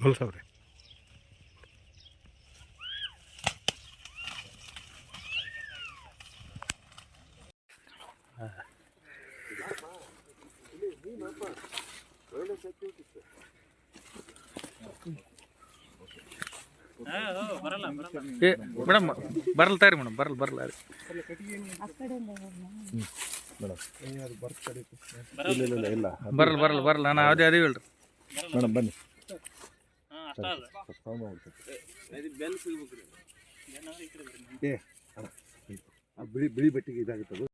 ಹೊಲ್ಸವ್ರೆ ಏ ಮೇಡಮ್ ಬರಲ್ಲ ತಾರಿ ಮೇಡಮ್ ಬರಲ್ಲ ಬರಲ್ಲ ರೀ ಇಲ್ಲ ಇಲ್ಲ ಇಲ್ಲ ಇಲ್ಲ. ಬರಲ್ಲ ಬರಲ್ಲ ಬರಲ್ಲ ನಾನು ಅದೇ ಅದೇ ಹೇಳ್ರಿ. ಮೇಡಮ್ ಬನ್ನಿ. ಏ ಅಣ್ಣ, ಆ ಬಿಳಿ ಬಿಳಿ ಬಟ್ಟೆಗೆ ಇದಾಗುತ್ತೆ ಅದು.